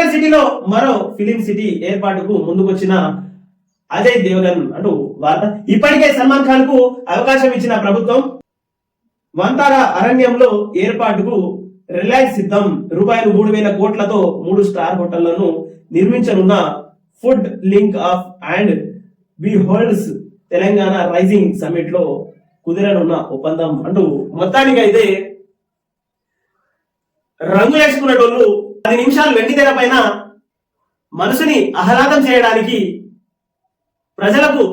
Future సిటీలో మరో film city ఏర్పాటుకు ముందుకొచ్చిన అజయ్ దేవగన్ అంటూ వార్త. ఇప్పటికే సల్మాన్ ఖాన్కు అవకాశం ఇచ్చిన ప్రభుత్వం వంతార అరణ్యంలో ఏర్పాటుకు రిలయన్స్ సిద్ధం. రూపాయలు మూడు వేల కోట్లతో మూడు స్టార్ హోటళ్ళను నిర్మించనున్న food link F and B holds Telangana rising సమ్మిట్లో కుదిరనున్న ఒప్పందం అంటూ మొత్తానికి అయితే వాళ్ళు పది నిమిషాలు వెండి తెర పైన మనసుని ఆహ్లాదం చేయడానికి ప్రజలకు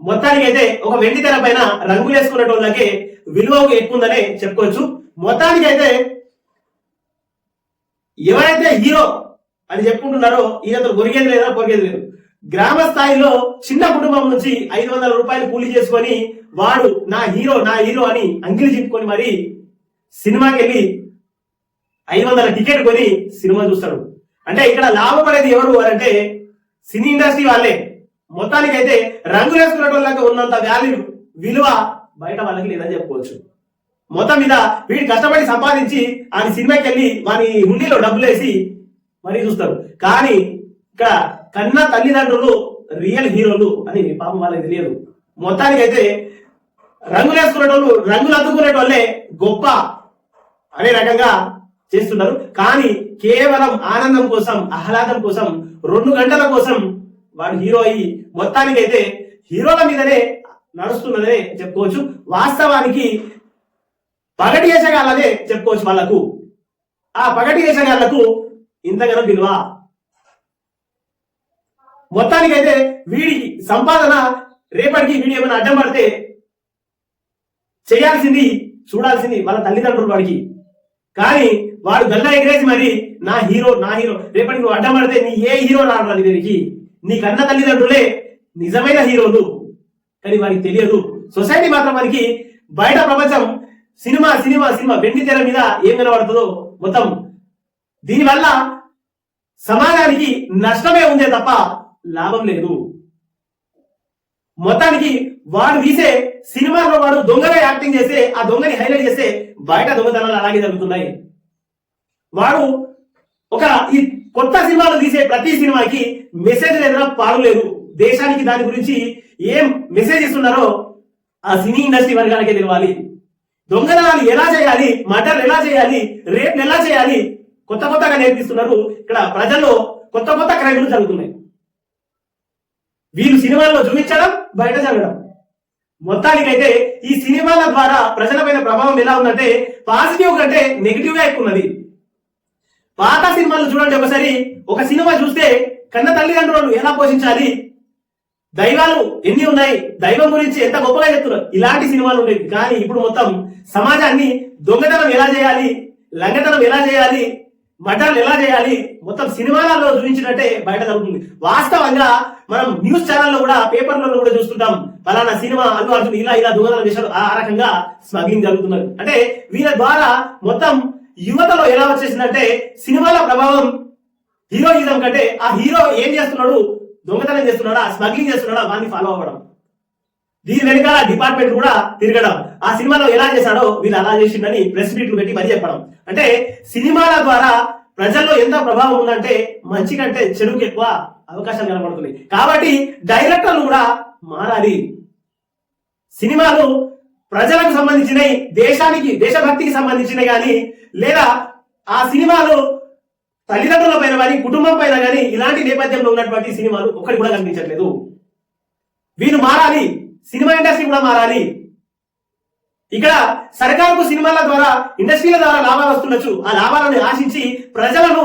మొత్తానికి అయితే ఒక వెండి తెర పైన రంగులేసుకునేటోళ్ళకే విలువ ఎక్కువ ఉందనే చెప్పుకోవచ్చు. మొత్తానికి అయితే ఎవరైతే హీరో అని చెప్పుకుంటున్నారో ఈయనతో గొరిగేది లేదా పొరిగేది లేదు. గ్రామ స్థాయిలో చిన్న కుటుంబం నుంచి ఐదు వందల రూపాయలు కూలి చేసుకొని వాడు నా హీరో నా హీరో అని అంగిలి చెప్పుకొని మరి సినిమాకి వెళ్ళి ఐదు వందల టికెట్ కొని సినిమా చూస్తాడు అంటే ఇక్కడ లాభం అనేది ఎవరు అంటే సినీ ఇండస్ట్రీ వాళ్ళే. మొత్తానికి అయితే రంగు వేసుకున్న ఉన్నంత వాల్యూ విలువ బయట వాళ్ళకి లేదని చెప్పుకోవచ్చు మొత్తం మీద వీడు కష్టపడి సంపాదించి ఆయన సినిమాకి వెళ్ళి వాని హుండీలో డబ్బులు వేసి మరీ చూస్తారు. కానీ ఇక్కడ కన్న తల్లిదండ్రులు రియల్ హీరోలు అని పాపం వాళ్ళకి తెలియదు. మొత్తానికి అయితే రంగులు వేసుకునేటోళ్ళు రంగులు అద్దుకునే వాళ్ళే గొప్ప అనే రకంగా చేస్తున్నారు. కానీ కేవలం ఆనందం కోసం ఆహ్లాదం కోసం రెండు గంటల కోసం వాడు హీరో అయ్యి మొత్తానికి అయితే హీరోల మీదనే నడుస్తున్నదనే చెప్పుకోవచ్చు. వాస్తవానికి పగటి వేసగాళ్ళనే చెప్పుకోవచ్చు వాళ్ళకు ఆ పగటి వేసగాళ్ళకు ఇంతగానో విలువ. మొత్తానికైతే వీడి సంపాదన రేపటికి వీడి ఏమైనా అడ్డం పడితే చేయాల్సింది చూడాల్సింది వాళ్ళ తల్లిదండ్రులు వాడికి. కానీ వాడు గల్లా ఎగిరేసి మరి నా హీరో నా హీరో రేపటి నువ్వు అడ్డం పడితే నీ ఏ హీరో రాడు నీ దగ్గరికి నీ కన్న తల్లిదండ్రులే నిజమైన హీరోలు. కానీ వారికి తెలియదు. సొసైటీ మాత్రం మనకి బయట ప్రపంచం సినిమా సినిమా సినిమా వెండి తెర మీద ఏం కనబడుతుందో మొత్తం. దీనివల్ల సమాజానికి నష్టమే ఉందే తప్ప లాభం లేదు. మొత్తానికి వాడు తీసే సినిమాలో వాడు దొంగగా యాక్టింగ్ చేస్తే ఆ దొంగని హైలైట్ చేస్తే బయట దొంగతనాలు అలాగే జరుగుతున్నాయి. వారు ఒక ఈ కొత్త సినిమాలు తీసే ప్రతి సినిమాకి మెసేజ్ లేదా పాడలేదు. దేశానికి దాని గురించి ఏం మెసేజ్ ఇస్తున్నారో ఆ సినీ ఇండస్ట్రీ వర్గానికే తెలియాలి దొంగతనాలు ఎలా చేయాలి? మటన్ ఎలా చేయాలి? రేప్ ఎలా చేయాలి? కొత్త కొత్తగా నేర్పిస్తున్నారు. ఇక్కడ ప్రజల్లో కొత్త కొత్త క్రైమ్లు జరుగుతున్నాయి. వీరు సినిమాల్లో చూపించడం బయట జరగడం. మొత్తానికైతే ఈ సినిమాల ద్వారా ప్రజలపైన ప్రభావం ఎలా ఉందంటే పాజిటివ్ కంటే నెగిటివ్గా ఎక్కువ ఉన్నది. పాత సినిమాలు చూడండి ఒకసారి. ఒక సినిమా చూస్తే కన్న తల్లిదండ్రులను ఎలా పోషించాలి? దైవాలు ఎన్ని ఉన్నాయి? దైవం గురించి ఎంత గొప్పగా చెప్తున్నారు? ఇలాంటి సినిమాలు ఉండేవి. కానీ ఇప్పుడు మొత్తం సమాజాన్ని దొంగతనం ఎలా చేయాలి? లంగతనం ఎలా చేయాలి? మటర్లు ఎలా చేయాలి? మొత్తం సినిమాలలో చూపించినట్టే బయట జరుగుతుంది. వాస్తవంగా మనం న్యూస్ ఛానల్లో కూడా పేపర్లలో కూడా చూస్తుంటాం. ఫలానా సినిమా అల్లు అర్జున్ ఇలా ఇలా దొంగతనం చేశారు ఆ రకంగా స్మగ్లింగ్ జరుగుతున్నారు అంటే వీళ్ళ ద్వారా మొత్తం యువతలో ఎలా వచ్చేసిందంటే సినిమాల ప్రభావం హీరోయిజం కంటే ఆ హీరో ఏం చేస్తున్నాడు దొంగతనం చేస్తున్నాడా స్మగ్లింగ్ చేస్తున్నాడా వాడిని ఫాలో అవ్వడం. దీని వెనకాల డిపార్ట్మెంట్ కూడా తిరగడం. ఆ సినిమాలో ఎలా చేశాడో వీళ్ళు అలా చేసిండని ప్రెస్ మీట్లు పెట్టి మరీ చెప్పడం. అంటే సినిమాల ద్వారా ప్రజల్లో ఎంత ప్రభావం ఉందంటే మంచి కంటే చెడుకు ఎక్కువ అవకాశాలు కనబడుతున్నాయి. కాబట్టి డైరెక్టర్లు కూడా మారాలి. సినిమాలు ప్రజలకు సంబంధించినవి దేశానికి దేశభక్తికి సంబంధించినవి కానీ లేదా ఆ సినిమాలు తల్లిదండ్రుల పైన కానీ కుటుంబం పైన కానీ ఇలాంటి నేపథ్యంలో ఉన్నటువంటి సినిమాలు ఒక్కటి కూడా కనిపించట్లేదు. వీరు మారాలి సినిమా ఇండస్ట్రీ కూడా మారాలి. ఇక్కడ సర్కారుకు సినిమాల ద్వారా ఇండస్ట్రీల ద్వారా లాభాలు వస్తుండొచ్చు. ఆ లాభాలను ఆశించి ప్రజలను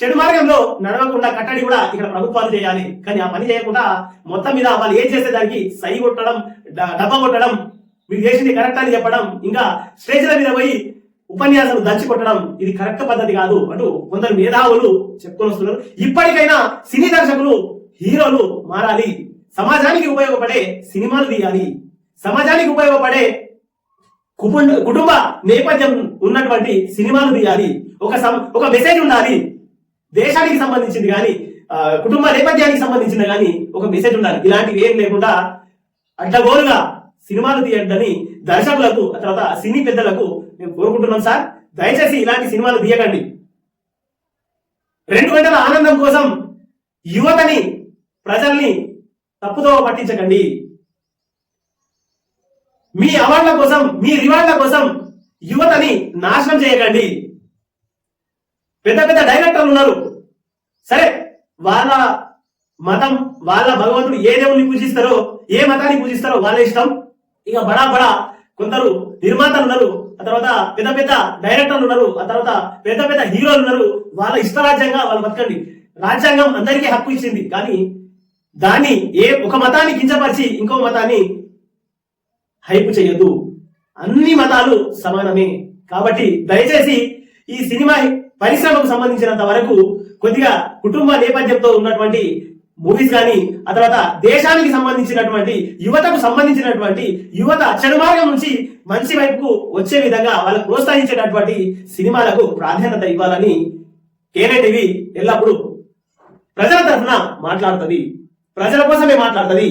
చెడు మార్గంలో నడవకుండా కట్టడి కూడా ఇక్కడ ప్రభుత్వాలు చేయాలి. కానీ ఆ పని చేయకుండా మొత్తం మీద వాళ్ళు ఏం చేసే దానికి సై కొట్టడం డబ్బా కొట్టడం మీరు చేసింది కరెక్ట్ అని చెప్పడం ఇంకా స్టేజ్ల మీద పోయి ఉపన్యాసాలు దంచి కొట్టడం ఇది కరెక్ట్ పద్ధతి కాదు అంటూ కొందరు మేధావులు చెప్పుకొని వస్తున్నారు. ఇప్పటికైనా సినీ దర్శకులు హీరోలు మారాలి. సమాజానికి ఉపయోగపడే సినిమాలు తీయాలి. సమాజానికి ఉపయోగపడే కుటుంబ కుటుంబ నేపథ్యం ఉన్నటువంటి సినిమాలు తీయాలి. ఒక సం- ఒక మెసేజ్ ఉండాలి. దేశానికి సంబంధించింది కానీ కుటుంబ నేపథ్యానికి సంబంధించింది కానీ ఒక మెసేజ్ ఉండాలి. ఇలాంటివి ఏం లేకుండా అడ్డగోలుగా సినిమాలు తీయండి దర్శకులకు ఆ తర్వాత సినీ పెద్దలకు మేము కోరుకుంటున్నాం సార్. దయచేసి ఇలాంటి సినిమాలు తీయకండి. రెండు గంటల ఆనందం కోసం యువతని ప్రజల్ని తప్పుతో పట్టించకండి. మీ అవార్డుల కోసం మీ రివార్డుల కోసం యువతని నాశనం చేయకండి. పెద్ద పెద్ద డైరెక్టర్లు ఉన్నారు. సరే వాళ్ళ మతం వాళ్ళ భగవంతుడు ఏ దేవుని పూజిస్తారో ఏ మతాన్ని పూజిస్తారో వాళ్ళ ఇష్టం. ఇక బడా బడా కొందరు నిర్మాతలు ఉన్నారు ఆ తర్వాత పెద్ద పెద్ద డైరెక్టర్లు ఉన్నారు ఆ తర్వాత పెద్ద పెద్ద హీరోలు ఉన్నారు. వాళ్ళ ఇష్టరాజ్యంగా వాళ్ళు బతకండి. రాజ్యాంగం అందరికీ హక్కు ఇచ్చింది. కానీ దాన్ని ఏ ఒక మతాన్ని కించపరిచి ఇంకో మతాన్ని హైప్ చేయొద్దు. అన్ని మతాలు సమానమే. కాబట్టి దయచేసి ఈ సినిమా పరిశ్రమకు సంబంధించినంత వరకు కొద్దిగా కుటుంబ నేపథ్యంతో ఉన్నటువంటి మూవీస్ కానీ ఆ తర్వాత దేశానికి సంబంధించినటువంటి యువతకు సంబంధించినటువంటి యువత చెడు మార్గం నుంచి మంచి వైపుకు వచ్చే విధంగా వాళ్ళకు ప్రోత్సహించేటటువంటి సినిమాలకు ప్రాధాన్యత ఇవ్వాలని కేనే టీవీ ఎల్లప్పుడూ ప్రజల తరఫున మాట్లాడుతుంది. ప్రజల కోసమే మాట్లాడుతుంది.